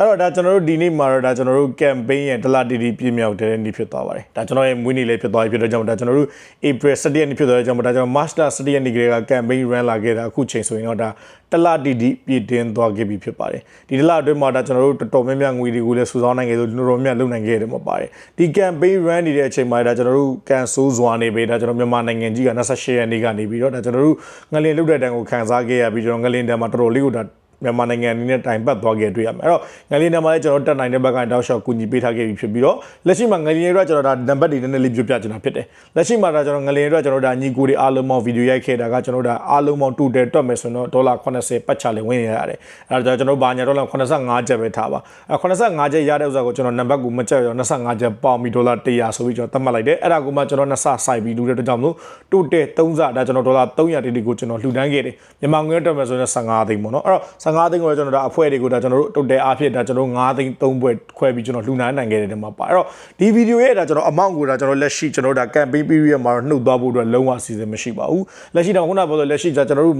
အဲ့တော့ဒါကျွန်တော်တို့ဒီနေ့မှာတော့ဒါကျွန်တော်တို့ campaign ရဲ့တလတီတီပြည့်မြောက်တဲ့နေ့ဖြစ်သွားပါတယ်ဒါကျွန်တော်ရဲ့မွေးနေ့လေးဖြစ်သွားပြီဖြစ်တဲ့ကြောင့်ဒါကျွန်တော်တို့ April 7ရက်နေ့ဖြစ်သွားတဲ့ကြောင့်ဒါကျွန်တော် Master 7ရက်နေ့ကလေးက campaign run လာခဲ့တာအခုချိန်ဆိုရင်တော့ဒါတလတီတီပြည့်တင်သွားခဲ့ပြီဖြစ်ပါတယ်ဒီတလအတွင်းမှာဒါကျွန်တော်တို့တော်တော်များများငွေတွေကိုလည်းစုဆောင်းနိုင်ခဲ့လို့တော်တော်များများလုပ်နိုင်ခဲ့တယ်မှာပါတယ်ဒီ campaign run နေတဲ့အချိန်မှာဒါကျွန်တော်တို့ကန်ဆိုးစွာနေပြီဒါကျွန်တော်မြန်မာနိုင်ငံကြီးက28ရက်နေ့ကနေပြီးတော့ဒါကျွန်တော်တို့ငလင်လုတ်တဲ့တန်ကိုခံစားခဲ့ရပြီးကျွန်တော်ငလင်တန်မှာတော်တော်လေးကိုဒါ မြန်မာနိုင်ငံအနေနဲ့တိုင်ပတ်သွားခဲ့တွေ့ရမယ်အဲ့တော့ငလင်းနံပါတ်လေးကျွန်တော်တက်နိုင်တဲ့ဘက်ကနေတောက်လျှောက်ကူညီပေးထားခဲ့ပြီဖြစ်ပြီးတော့လက်ရှိမှာငလင်းတွေကကျွန်တော်ဒါနံပါတ်တွေနည်းနည်းလေးပြပြချင်တာဖြစ်တယ်လက်ရှိမှာဒါကျွန်တော်ငလင်းတွေကကျွန်တော်ဒါညီကိုတွေအားလုံးပေါင်းဗီဒီယိုရိုက်ခဲ့တာကကျွန်တော်ဒါအားလုံးပေါင်းတူတယ်တွက်မယ်ဆိုတော့ဒေါ်လာ80ပတ်ချလေဝင်ရရတယ်အဲ့ဒါကျွန်တော်ဘာညာဒေါ်လာ85ကျပ်ပဲထားပါအဲ့85ကျပ်ရတဲ့ဥစ္စာကိုကျွန်တော်နံပါတ်ကိုမကြက်ရော25ကျပ်ပေါင်ပြီးဒေါ်လာ100ဆိုပြီးကျွန်တော်သတ်မှတ်လိုက်တယ်အဲ့ဒါကိုမှကျွန်တော်နှစ်ဆဆိုင်ပြီးလူတဲ့အတွက်ကြောင့်မလို့တူတယ်3ဆဒါကျွန်တော်ဒေါ်လာ300တိတိကိုကျွန်တော်လှူဒန်းခဲ့တယ်မြန်မာငွေတွက်မယ်ဆိုရင်15သိန်းပေါ့နော်အဲ့တော့15သိန်းကိုကျွန်တော်ဒါအဖွဲ့တွေကိုဒါကျွန်တော်တို့တုတ်တဲအားဖြင့်ဒါကျွန်တော်9သိန်း3ဘွဲ့ခွဲပြီးကျွန်တော်လှူနိုင်နိုင်ခဲ့တယ်ဒီမှာပါအဲ့တော့ဒီဗီဒီယိုရဲ့ဒါကျွန်တော်အမောင့်ကိုဒါကျွန်တော်လက်ရှိကျွန်တော်ဒါ campaign period မှာတော့နှုတ်သွားဖို့အတွက်လုံးဝအစီအစဉ်မရှိပါဘူးလက်ရှိတော့ခုနကပြောလို့လက်ရှိဒါကျွန်တော်တို့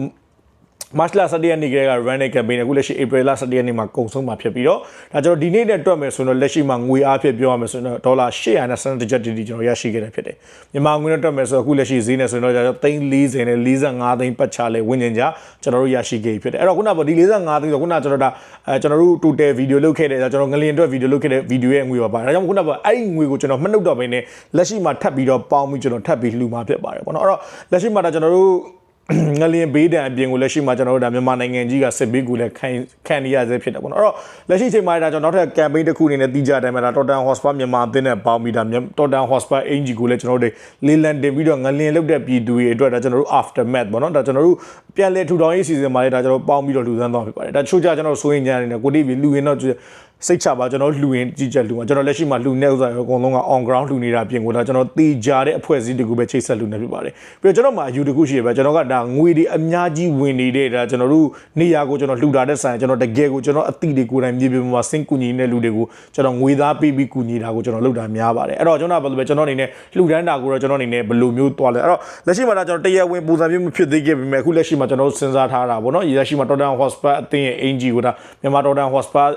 March လ17ရက်နေ့ကလေးက run တဲ့ campaign အခုလက်ရှိ April လ17ရက်နေ့မှာကုန်ဆုံးမှာဖြစ်ပြီးတော့ဒါကျွန်တော်ဒီနေ့နဲ့တွက်မယ်ဆိုတော့လက်ရှိမှာငွေအားဖြင့်ပြောရမယ်ဆိုတော့ဒေါ်လာ820ကျပ်တီကျွန်တော်ရရှိခဲ့တယ်ဖြစ်တယ်မြန်မာငွေနဲ့တွက်မယ်ဆိုတော့အခုလက်ရှိဈေးနဲ့ဆိုတော့ကျွန်တော်340နဲ့45သိန်းပတ်ချလဲဝင်းကျင်ကြကျွန်တော်တို့ရရှိခဲ့ဖြစ်တယ်အဲ့တော့ခုနကဒီ45သိန်းဆိုခုနကကျွန်တော်ဒါအဲကျွန်တော်တို့ total video လုပ်ခဲ့တယ်ကျွန်တော်ငလင်အတွက် video လုပ်ခဲ့တဲ့ video ရဲ့ငွေပါပါဒါကြောင့်ခုနကအဲ့ဒီငွေကိုကျွန်တော်မနှုတ်တော့ဘဲနဲ့လက်ရှိမှာထပ်ပြီးတော့ပေါင်းပြီးကျွန်တော်ထပ်ပြီးလှူမှာဖြစ်ပါတယ်ပေါ့နော်အဲ့တော့လက်ရှိမှာဒါကျွန်တော်တို့ ငလျင်ဘေးဒဏ်အပြင်ကိုလက်ရှိမှာကျွန်တော်တို့ဒါမြန်မာနိုင်ငံကြီးကစစ်ဘေးကိုလည်းခံခံရရစေဖြစ်တယ်ပေါ့နော်အဲ့တော့လက်ရှိချိန်မှာဒါကျွန်တော်တို့ campaign တစ်ခုအနေနဲ့တီးကြတယ်မှာဒါ Totten Hotspur မြန်မာအသင်းနဲ့ပေါင်းပြီးဒါ Totten Hotspur အင်ဂျီကိုလည်းကျွန်တော်တို့လေးလံတင်ပြီးတော့ငလျင်လုတ်တဲ့ပြည်သူတွေအတွက်ဒါကျွန်တော်တို့ aftermath ပေါ့နော်ဒါကျွန်တော်တို့ပြန်လဲထူထောင်ရေးစီစဉ်မှာလည်းဒါကျွန်တော်ပေါင်းပြီးတော့လူသန်းသွားဖြစ်ပါတယ်ဒါချို့ကြကျွန်တော်စိုးရင်ကြနေတယ်ကိုတိပြီးလူရင်တော့ စိတ်ချပါကျွန်တော်လှူရင်ကြည့်ချက်လှူမှာကျွန်တော်လက်ရှိမှာလှူနေဥစ္စာရောအကုန်လုံးက on ground လှူနေတာပြင်ကိုဒါကျွန်တော်တေချာတဲ့အဖွဲ့အစည်းတကူပဲချိတ်ဆက်လှူနေဖြစ်ပါတယ်ပြီးတော့ကျွန်တော်မှာအယူတကူရှိရပဲကျွန်တော်ကဒါငွေတွေအများကြီးဝင်နေတဲ့ဒါကျွန်တော်တို့နေရာကိုကျွန်တော်လှူတာတဲ့ဆိုင်ကျွန်တော်တကယ်ကိုကျွန်တော်အတိတွေကိုယ်တိုင်မြေပြင်မှာစင်ကူညီနေတဲ့လူတွေကိုကျွန်တော်ငွေသားပေးပြီးကူညီတာကိုကျွန်တော်လုပ်တာများပါတယ်အဲ့တော့ကျွန်တော်ဘယ်လိုပဲကျွန်တော်အနေနဲ့လှူဒန်းတာကိုတော့ကျွန်တော်အနေနဲ့ဘယ်လိုမျိုးသွားလဲအဲ့တော့လက်ရှိမှာဒါကျွန်တော်တရားဝင်ပုံစံမျိုးမဖြစ်သေးခဲ့ပေမဲ့အခုလက်ရှိမှာကျွန်တော်စဉ်းစားထားတာပေါ့နော်လက်ရှိမှာ Totten Hotspur အသင်းရဲ့အင်ဂျီကိုဒါမြန်မာ Totten Hotspur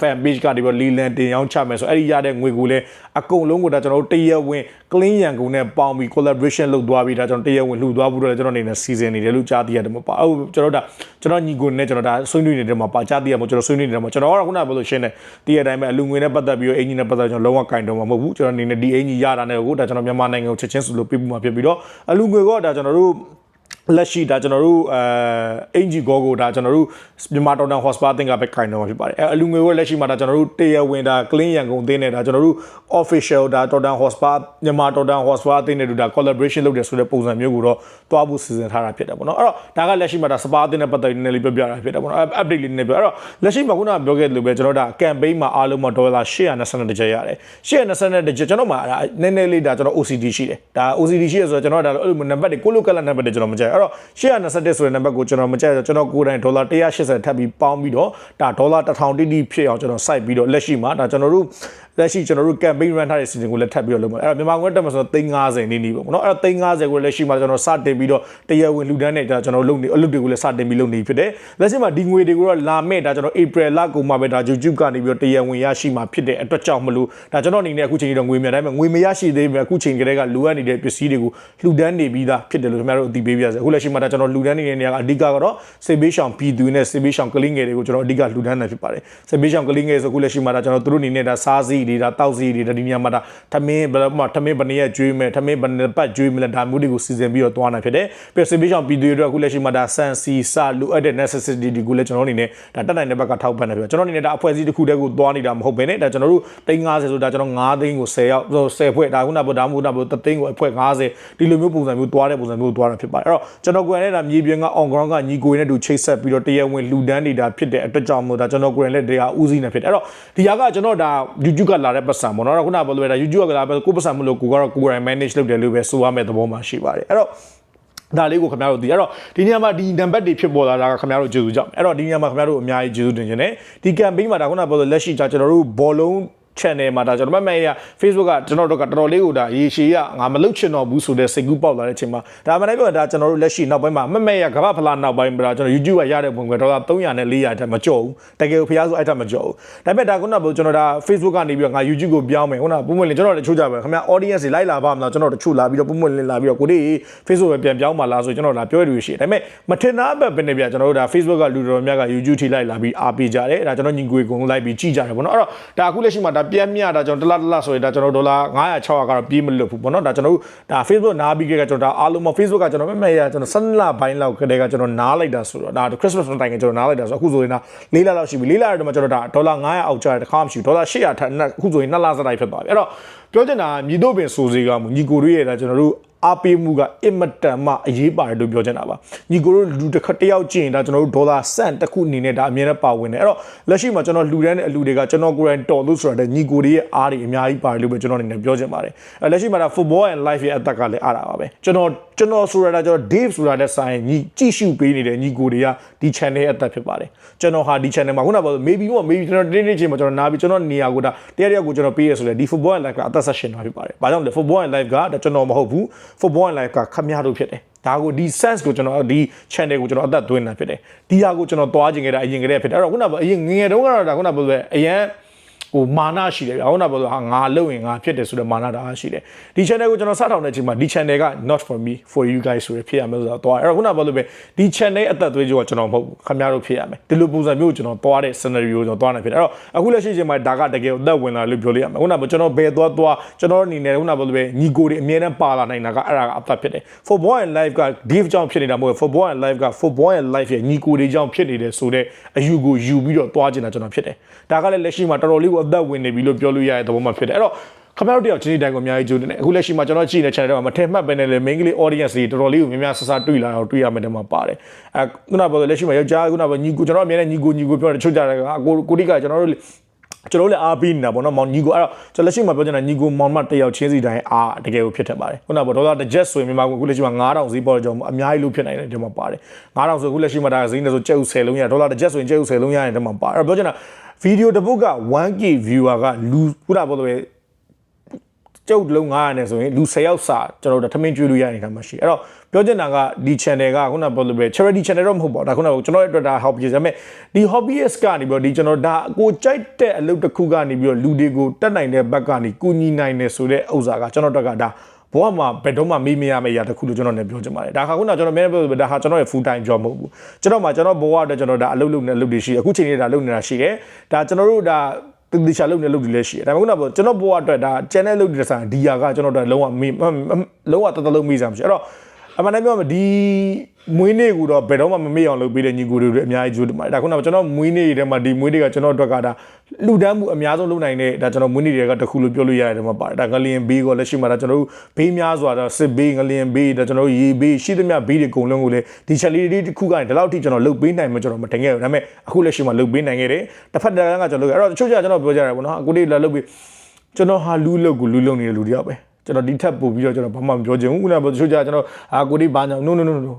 fan page ကနေပြီးလီလန်တင်ရောက်ချမယ်ဆိုအဲ့ဒီရတဲ့ငွေကိုလည်းအကုန်လုံးကိုဒါကျွန်တော်တို့တရက်ဝင် clean ရန်ကုန်နဲ့ပေါင်းပြီး collaboration လုပ်သွားပြီးဒါကျွန်တော်တရက်ဝင်လှူသွားဖို့တော့ကျွန်တော်အနေနဲ့စီစဉ်နေတယ်လို့ကြားသိရတယ်မပါဘူးကျွန်တော်ဒါကျွန်တော်ညီကိုနဲ့ကျွန်တော်ဒါဆွေးနွေးနေတယ်မှာပါကြားသိရမှာကျွန်တော်ဆွေးနွေးနေတယ်မှာကျွန်တော်ကတော့ခုနကပြောလို့ရှင်းတယ်တရက်တိုင်းပဲအလူငွေနဲ့ပတ်သက်ပြီးတော့အင်ဂျင်နဲ့ပတ်သက်ကျွန်တော်လုံးဝကင်တော့မှာမဟုတ်ဘူးကျွန်တော်အနေနဲ့ဒီအင်ဂျင်ရတာနဲ့ကိုဒါကျွန်တော်မြန်မာနိုင်ငံကိုချက်ချင်းဆိုလို့ပြပမှာဖြစ်ပြီးတော့အလူငွေကဒါကျွန်တော်တို့လက်ရှိဒါကျွန်တော်တို့အဲအင်ဂျီဂေါကိုဒါကျွန်တော်တို့ မြန်မာတော်တန်ဟော့စပါတင်ကပဲခိုင်တော့မှာဖြစ်ပါတယ်အဲအလူငွေဝက်လက်ရှိမှာဒါကျွန်တော်တို့တရားဝင်ဒါ clean ရန်ကုန်တင်းနေတာကျွန်တော်တို့ official ဒါတော်တန်ဟော့စပါမြန်မာတော်တန်ဟော့စပါတင်နေတူဒါ collaboration လုပ်တယ်ဆိုတဲ့ပုံစံမျိုးကိုတော့တွားဖို့စီစဉ်ထားတာဖြစ်တယ်ပေါ့နော်အဲ့တော့ဒါကလက်ရှိမှာဒါစပါတင်နဲ့ပတ်သက်နေလေးပြောပြတာဖြစ်တယ်ပေါ့နော် update လေးနည်းနည်းပြောအဲ့တော့လက်ရှိမှာခုနကပြောခဲ့တယ်လို့ပဲကျွန်တော်ဒါ campaign မှာအားလုံးမှာဒေါ်လာ822ကျပ်ရတယ်822ကျပ်ကျွန်တော်မှာနည်းနည်းလေးဒါကျွန်တော် OCD ရှိတယ်ဒါ OCD ရှိရဆိုတော့ကျွန်တော်ဒါအဲ့လိုနံပါတ်တွေကိုလိုကလနံပါတ်တွေကျွန်တော်မကြိုက်အဲ့တော့821ဆိုတဲ့နံပါတ်ကိုကျွန်တော်မကြိုက်တော့ကျွန်တော်ကိုယ်တိုင်ဒေါ်လာ180ထပ်ပြီးပေါင်းပြီးတော့ဒါဒေါ်လာ1000တိတိဖြစ်အောင်ကျွန်တော်စိုက်ပြီးတော့လက်ရှိမှာဒါကျွန်တော်တို့ လက်ရှိကျွန်တော်တို့ campaign run ထားတဲ့ season ကိုလည်းထပ်ပြီးတော့လုပ်မှာအဲ့တော့မြန်မာငွေတက်မှာဆိုတော့350နီးနီးပေါ့နော်အဲ့တော့350ကိုလက်ရှိမှာကျွန်တော်စတင်ပြီးတော့တရားဝင်လူဒန်းနဲ့ဒါကျွန်တော်လုပ်နေအလုပ်တွေကိုလည်းစတင်ပြီးလုပ်နေဖြစ်တယ်လက်ရှိမှာဒီငွေတွေကိုတော့လာမဲ့ဒါကျွန်တော် April လကုန်မှာပဲဒါ YouTube ကနေပြီးတော့တရားဝင်ရရှိမှာဖြစ်တဲ့အတွက်ကြောင့်မလို့ဒါကျွန်တော်အနေနဲ့အခုချိန်ကြီးတော့ငွေမြန်တိုင်းမှာငွေမရရှိသေးပေမဲ့အခုချိန်ကလေးကလိုအပ်နေတဲ့ပစ္စည်းတွေကိုလှူဒန်းနေပြီးသားဖြစ်တယ်လို့ခင်ဗျားတို့အသိပေးပြရစေအခုလက်ရှိမှာဒါကျွန်တော်လှူဒန်းနေတဲ့နေရာကအဓိကကတော့စေဘေးရှောင်ပြည်သူနဲ့စေဘေးရှောင်ကလေးငယ်တွေကိုကျွန်တော်အဓိကလှူဒန်းနေဖြစ်ပါတယ်စေဘေးရှောင်ကလေးငယ်ဆိုအခုလက်ရှိမှာဒါကျွန်တော်တို့အနေနဲ့ဒါစားစီတွေဒါတောက်စီတွေဒါဒီနေရာမှာဒါထမင်းဘယ်လိုမှထမင်းဘယ်နည်းကျွေးမယ်ထမင်းဘယ်နည်းပတ်ကျွေးမယ်လဲဒါမျိုးတွေကိုစီစဉ်ပြီးတော့သွားနိုင်ဖြစ်တယ်ပြီးစေဘေးရှောင်ပြည်သူတွေအတွက်အခုလက်ရှိမှာဒါဆန်စီစာလိုအပ်တဲ့ necessity တွေကိုလည်းကျွန်တော်အနေနဲ့ဒါတက်နိုင်တဲ့ဘက်ကထောက်ပံ့နေပြီကျွန်တော်အနေနဲ့ဒါအဖွဲ့အစည်းတစ်ခုတည်းကိုသွားနေတာမဟုတ်ဘဲနဲ့ဒါကျွန်တော်တို့350ဆိုဒါကျွန်တော်9သိန်းကို10ရောက်10ဖွဲ့ဒါခုနကဒါမှမဟုတ်ဒါမှမဟုတ်3သိန်းကိုအဖွဲ့50ဒီလိုမျိုးပုံစံမျိုးသွားတဲ့ပုံစံမျိုးသွားတာဖြစ်ပါတယ်အဲ့တော့ကျွန်တော်ကိုယ်နဲ့ဒါမြေပြင်က on ground ကညီကိုနဲ့တူချိတ်ဆက်ပြီးတော့တရားဝင်လူဒန်းနေတာဖြစ်တဲ့အတွက်ကြောင့်မို့ဒါကျွန်တော်ကိုယ်နဲ့တရားဦးစီးနေဖြစ်တယ်အဲ့တော့ဒီဟာကကျွန်တော်ဒါ YouTube ကလာတဲ့ပတ်စံပေါ့နော်ခုနကပြောလို့ပဲဒါ YouTube ကလာပဲကိုပတ်စံမလို့ကိုကတော့ကိုယ်တိုင် manage လုပ်တယ်လို့ပဲဆိုရမယ့်သဘောမှရှိပါတယ်အဲ့တော့ဒါလေးကိုခင်ဗျားတို့သိအဲ့တော့ဒီနေရာမှာဒီနံပါတ်တွေဖြစ်ပေါ်လာတာကခင်ဗျားတို့ကျေးဇူးကြောင့်အဲ့တော့ဒီနေရာမှာခင်ဗျားတို့အများကြီးကျေးဇူးတင်ခြင်းနဲ့ဒီ campaign မှာဒါခုနကပြောလို့လက်ရှိကျွန်တော်တို့ဘောလုံး channel မှာဒါကျွန်တော်မမဲ့ရ Facebook ကကျွန်တော်တို့ကတော်တော်လေးကိုဒါရေရှည်ရငါမလုပ်ချင်တော့ဘူးဆိုတဲ့စိတ်ကူးပေါက်လာတဲ့အချိန်မှာဒါမှလည်းပြောဒါကျွန်တော်တို့လက်ရှိနောက်ပိုင်းမှာမမဲ့ရကမ္ဘာဖလားနောက်ပိုင်းမှာကျွန်တော် YouTube ကရတဲ့ပုံကဒေါ်လာ300နဲ့400တက်မကြော့ဘူးတကယ်ကိုဖျားဆိုအဲ့ထက်မကြော့ဘူးဒါပေမဲ့ဒါခုနကကျွန်တော်ဒါ Facebook ကနေပြီးတော့ငါ YouTube ကိုပြောင်းမယ်ခုနကပုံမှန်လေးကျွန်တော်တချို့ကြပဲခင်ဗျ audience တွေလိုက်လာပါမလားကျွန်တော်တချို့လာပြီးတော့ပုံမှန်လေးလာပြီးတော့ကိုဒီ Facebook ပဲပြန်ပြောင်းပါလားဆိုကျွန်တော်လာပြောရလို့ရှိတယ်ဒါပေမဲ့မထင်သားပဲပဲနေပြကျွန်တော်တို့ဒါ Facebook ကလူတော်များက YouTube ထိလိုက်လာပြီးအားပေးကြတယ်ဒါကျွန်တော်ညီကိုကိုလိုက်ပြီးကြည့်ကြတယ်ပေါ့နော်အဲ့တော့ဒါအခုလက်ရှိမှာဒါပြန်မြတာကျွန်တော်တလားတလားဆိုရင်ဒါကျွန်တော်ဒေါ်လာ900 600ကတော့ပြေးမလွတ်ဘူးပေါ့နော်ဒါကျွန်တော်တို့ဒါ Facebook နားပြီးကြကျွန်တော်ဒါအားလုံးမ Facebook ကကျွန်တော်မမဲ့ရကျွန်တော်7လပိုင်းလောက်ကတည်းကကျွန်တော်နားလိုက်တာဆိုတော့ဒါ Christmas တိုင်ကကျွန်တော်နားလိုက်တာဆိုအခုဆိုရင်ဒါ၄လလောက်ရှိပြီ၄လတော့ကျွန်တော်ဒါဒေါ်လာ900အောက်ကျတဲ့တစ်ခါမှမရှိဘူးဒေါ်လာ800ထက်အခုဆိုရင်2လစတိုင်းဖြစ်သွားပြီအဲ့တော့ပြောချင်တာမြည်တို့ပင်စိုးစေးကမူညီကိုတို့ရဲ့ဒါကျွန်တော်တို့ အားပေးမှုကအင်မတန်မှအရေးပါတယ်လို့ပြောချင်တာပါညီကိုတို့လူတစ်ခါတယောက်ကြည့်ရင်ဒါကျွန်တော်တို့ဒေါ်လာစန့်တစ်ခုအနေနဲ့ဒါအမြဲတမ်းပါဝင်တယ်အဲ့တော့လက်ရှိမှာကျွန်တော်လူတန်းတဲ့အလူတွေကကျွန်တော်ကိုယ်တိုင်တော်လို့ဆိုတာတဲ့ညီကိုတွေရဲ့အားတွေအများကြီးပါတယ်လို့ပဲကျွန်တော်အနေနဲ့ပြောချင်ပါတယ်အဲ့လက်ရှိမှာဒါ football and life ရဲ့အသက်ကလည်းအားတာပါပဲကျွန်တော်ကျွန်တော်ဆိုတာဒါကျွန်တော် Dave ဆိုတာတဲ့ဆိုင်ညီကြည့်ရှုပေးနေတဲ့ညီကိုတွေကဒီ channel ရဲ့အသက်ဖြစ်ပါတယ်ကျွန်တော်ဟာဒီ channel မှာခုနကပြော maybe တော့ maybe ကျွန်တော်တင်းတင်းချင်းမှာကျွန်တော်နားပြီးကျွန်တော်နေရာကိုဒါတရားတရားကိုကျွန်တော်ပေးရဆိုလေဒီ football and life ကအသက် session မှာဖြစ်ပါတယ်ဘာကြောင့်လဲ football and life ကဒါကျွန်တော်မဟုတ်ဘူး football and life ကခမရတို့ဖြစ်တယ်ဒါကိုဒီ sense ကိုကျွန်တော်ဒီ channel ကိုကျွန်တော်အသက်သွင်းတာဖြစ်တယ်ဒီဟာကိုကျွန်တော်သွားခြင်းခဲ့တာအရင်ကတည်းကဖြစ်တယ်အဲ့တော့ခုနကအရင်ငငယ်တုန်းကတော့ဒါခုနပြောအရင် ဟိုမာနရှိတယ်ဗျာခုနပြောဟာငါလုံရင်ငါဖြစ်တယ်ဆိုတဲ့မာနတာရှိတယ်ဒီ channel ကိုကျွန်တော်စထောင်တဲ့အချိန်မှာဒီ channel က not for me for you guys ဆိုရဖြစ်ရမယ်ဆိုတော့သွားအဲ့တော့ခုနပြောလို့ပဲဒီ channel အသက်သွေးကြောကကျွန်တော်မဟုတ်ဘူးခင်ဗျားတို့ဖြစ်ရမယ်ဒီလိုပုံစံမျိုးကိုကျွန်တော်သွားတဲ့ scenario ကိုကျွန်တော်သွားနေဖြစ်တယ်အဲ့တော့အခုလက်ရှိချိန်မှာဒါကတကယ်အသက်ဝင်လာလို့ပြောလို့ရမယ်ခုနကကျွန်တော်ဘယ်သွားသွားကျွန်တော်အနေနဲ့ခုနပြောလို့ပဲညီကိုတွေအမြဲတမ်းပါလာနိုင်တာကအဲ့ဒါကအသက်ဖြစ်တယ် for boy and life က div ကြောင့်ဖြစ်နေတာမဟုတ်ဘူး for boy and life က for boy and life ရဲ့ညီကိုတွေကြောင့်ဖြစ်နေတယ်ဆိုတဲ့အယူကိုယူပြီးတော့သွားကျင်တာကျွန်တော်ဖြစ်တယ်ဒါကလည်းလက်ရှိမှာတော်တော်လေးကိုအသက်ဝင်နေပြီလို့ပြောလို့ရတဲ့သဘောမှဖြစ်တယ်အဲ့တော့ခင်ဗျားတို့တယောက်ချင်းချင်းတိုင်းကိုအများကြီးကြိုးနေတယ်အခုလက်ရှိမှာကျွန်တော်ကြည့်နေတဲ့ channel တွေမှာမထင်မှတ်ပဲနဲ့လေ main ကလေး audience တွေတော်တော်လေးကိုများများဆဆတွေ့လာတော့တွေ့ရမယ်တည်းမှာပါတယ်အဲခုနကပြောလက်ရှိမှာယောက်ျားခုနကညီကိုကျွန်တော်အမြဲတမ်းညီကိုညီကိုပြောတယ်တချို့ကြတယ်ကကိုကိုတိကကျွန်တော်တို့ကျွန်တော်လည်းအားပေးနေတာပေါ့နော်မောင်ညီကိုအဲ့တော့ကျွန်တော်လက်ရှိမှာပြောချင်တာညီကိုမောင်မတယောက်ချင်းစီတိုင်းအားတကယ်ကိုဖြစ်ထက်ပါတယ်ခုနကပေါ့ဒေါ်လာတစ်ချက်ဆိုရင်မြန်မာကိုအခုလက်ရှိမှာ9000ဈေးပေါ်ကြောင်းအများကြီးလို့ဖြစ်နိုင်တယ်ဒီမှာပါတယ်9000ဆိုအခုလက်ရှိမှာဒါဈေးနဲ့ဆိုကျပ်ဥ10လုံးရဒေါ်လာတစ်ချက်ဆိုရင်ကျပ်ဥ10လုံးရတယ်ဒီမှာပါအဲ့တော့ပြောချင်တာ ဗီဒီယိုတစ်ပုတ်က 1k viewer ကလူခုနကပြောလို့ကျုပ်လုံး900နဲ့ဆိုရင်လူ10ယောက်စာကျွန်တော်တို့ထမင်းကျွေးလို့ရနေတာမှရှိအဲ့တော့ပြောချင်တာကဒီ channel ကခုနပြောလို့ပဲ charity channel တော့မဟုတ်ပါဘူးဒါခုနကကျွန်တော်ရဲ့အတွက်ဒါ hobby ဒါပေမဲ့ဒီ hobbyist ကနေပြီးတော့ဒီကျွန်တော်ဒါကိုကြိုက်တဲ့အလုပ်တစ်ခုကနေပြီးတော့လူတွေကိုတက်နိုင်တဲ့ဘက်ကနေကူညီနိုင်တယ်ဆိုတဲ့ဥစ္စာကကျွန်တော်တို့ကဒါ ဘဝမှာဘယ်တော့မှမေးမရမယ့်အရာတစ်ခုလို့ကျွန်တော်လည်းပြောချင်ပါတယ်ဒါခါခုနကကျွန်တော်မြန်ပြောဒါဟာကျွန်တော်ရဲ့ full time job မဟုတ်ဘူးကျွန်တော်မှာကျွန်တော်ဘဝအတွက်ကျွန်တော်ဒါအလုပ်လုပ်နေအလုပ်တွေရှိတယ်အခုချိန်လေးဒါလုပ်နေတာရှိတယ်ဒါကျွန်တော်တို့ဒါတတိချာလုပ်နေလုပ်တွေလည်းရှိတယ်ဒါပေမဲ့ခုနကကျွန်တော်ဘဝအတွက်ဒါ channel လုပ်တဲ့ဆိုင်ဒီယာကကျွန်တော်တို့လုံးဝမေးလုံးဝတတလုံးမေးစားမရှိအဲ့တော့ အမှန်တမ်းပြောမယ်ဒီမွေးနေ့ကူတော့ဘယ်တော့မှမမေ့အောင်လုပ်ပေးတဲ့ညီကိုတွေအများကြီးကြိုးတင်ပါတယ်ဒါခုနကကျွန်တော်မွေးနေ့တွေမှာဒီမွေးနေ့ကကျွန်တော်အတွက်ကဒါလူတန်းမှုအများဆုံးလုပ်နိုင်တဲ့ဒါကျွန်တော်မွေးနေ့တွေကတခုလို့ပြောလို့ရတယ်မှာပါတယ်ဒါငလျင်ဘေးကိုလက်ရှိမှာဒါကျွန်တော်တို့ဘေးများစွာတော့စစ်ဘေးငလျင်ဘေးဒါကျွန်တော်တို့ရေဘေးရှိသမျှဘေးတွေအကုန်လုံးကိုလည်းဒီချက်လေးတွေတစ်ခုကနေဒီလောက်ထိကျွန်တော်လုပ်ပေးနိုင်မှကျွန်တော်မတင်ခဲ့ဘူးဒါပေမဲ့အခုလက်ရှိမှာလုပ်ပေးနိုင်ခဲ့တယ်တစ်ဖက်တစ်လမ်းကကျွန်တော်လုပ်ခဲ့အဲ့တော့တချို့ကျကျွန်တော်ပြောကြရတယ်ပေါ့နော်အခုလေးလာလုပ်ပြီးကျွန်တော်ဟာလူလုတ်ကိုလူလုံနေတဲ့လူတယောက်ပဲ ကျွန်တော်ဒီထက်ပို့ပြီးတော့ကျွန်တော်ဘာမှမပြောချင်ဘူးခုနကတချို့ကျကျွန်တော်အာကိုဒီဘာညာ no no no no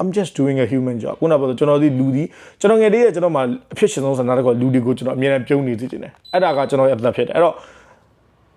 I'm just doing a human job ခုနကကျွန်တော်ဒီလူဒီကျွန်တော်ငယ်လေးရဲ့ကျွန်တော်မှာအဖြစ်ရှင်ဆုံးဆန္ဒတကောလူတွေကိုကျွန်တော်အမြဲတမ်းပြုံးနေသိချင်တယ်အဲ့ဒါကကျွန်တော်ရဲ့အသက်ဖြစ်တယ်အဲ့တော့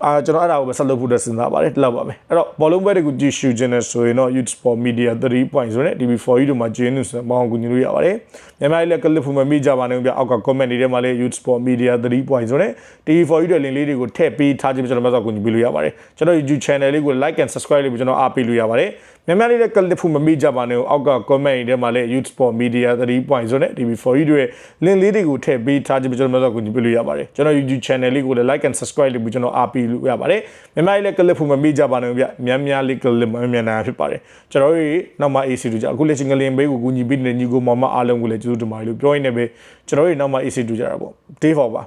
အာကျွန်တော်အဲ့ဒါကိုပဲဆက်လုပ်ဖို့စဉ်းစားပါတယ်လောက်ပါပဲအဲ့တော့ဘောလုံးပွဲတွေကိုကြည့်ရှုခြင်းနဲ့ဆိုရင်တော့ Youth Sport Media 3.0နဲ့ DB4U တို့မှာကျင်းနေဆိုမောင်းကူညီလို့ရပါတယ်မြန်မာပြည်လည်းကလစ်ဖူမမိကြပါနဲ့ဗျအောက်က comment တွေထဲမှာလည်း Youth Sport Media 3.0နဲ့ DB4U တွေလင်လေးတွေကိုထည့်ပေးထားခြင်းကျွန်တော်မှဆောက်ကူညီပေးလို့ရပါတယ်ကျွန်တော် YouTube channel လေးကို like and subscribe လေးပြီးကျွန်တော်အားပေးလို့ရပါတယ် မြန်မာပြည်လည်းကလစ်ဖူမမိကြပါနဲ့အောက်က comment တွေထဲမှာလည်း Youth Sport Media 3.0နဲ့ DB4U တွေလင်လေးတွေကိုထည့်ပေးထားခြင်းကျွန်တော်မှဆောက်ကူညီပေးလို့ရပါတယ်ကျွန်တော် YouTube channel လေးကိုလည်း like and subscribe လေးပြီးကျွန်တော်အားပေးလို့ရပါတယ်မြန်မာပြည်လည်းကလစ်ဖူမမိကြပါနဲ့ဗျမြန်များလေးကလစ်မမြန်နာဖြစ်ပါတယ်ကျွန်တော်တို့နောက်မှ AC တို့ကြအခုလက်ရှိငလင်ဘေးကိုကူညီပေးနေတဲ့ညီကိုမောင်မအားလုံးကိုလည်းကျေးဇူးတင်ပါတယ်လို့ပြောရင်းနဲ့ပဲကျွန်တော်တို့နောက်မှ AC တို့ကြတာပေါ့ day for ပါ